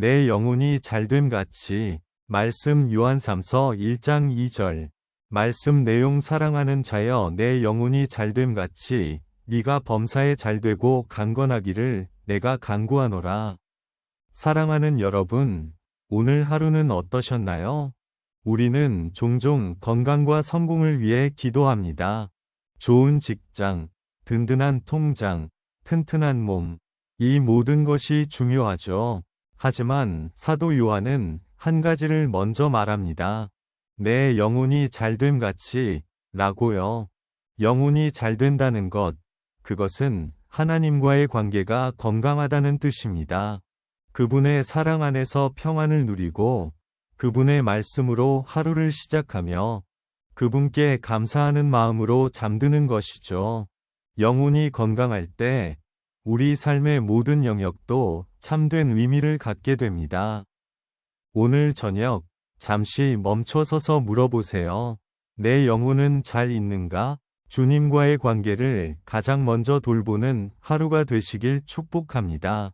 내 영혼이 잘됨 같이 말씀 요한 3서 1장 2절 말씀 내용 사랑하는 자여 내 영혼이 잘됨 같이 네가 범사에 잘되고 강건하기를 내가 간구하노라. 사랑하는 여러분, 오늘 하루는 어떠셨나요? 우리는 종종 건강과 성공을 위해 기도합니다. 좋은 직장, 든든한 통장, 튼튼한 몸, 이 모든 것이 중요하죠. 하지만 사도 요한은 한 가지를 먼저 말합니다. 내 영혼이 잘됨 같이 라고요. 영혼이 잘 된다는 것, 그것은 하나님과의 관계가 건강하다는 뜻입니다. 그분의 사랑 안에서 평안을 누리고 그분의 말씀으로 하루를 시작하며 그분께 감사하는 마음으로 잠드는 것이죠. 영혼이 건강할 때 우리 삶의 모든 영역도 참된 의미를 갖게 됩니다. 오늘 저녁 잠시 멈춰서서 물어보세요. 내 영혼은 잘 있는가? 주님과의 관계를 가장 먼저 돌보는 하루가 되시길 축복합니다.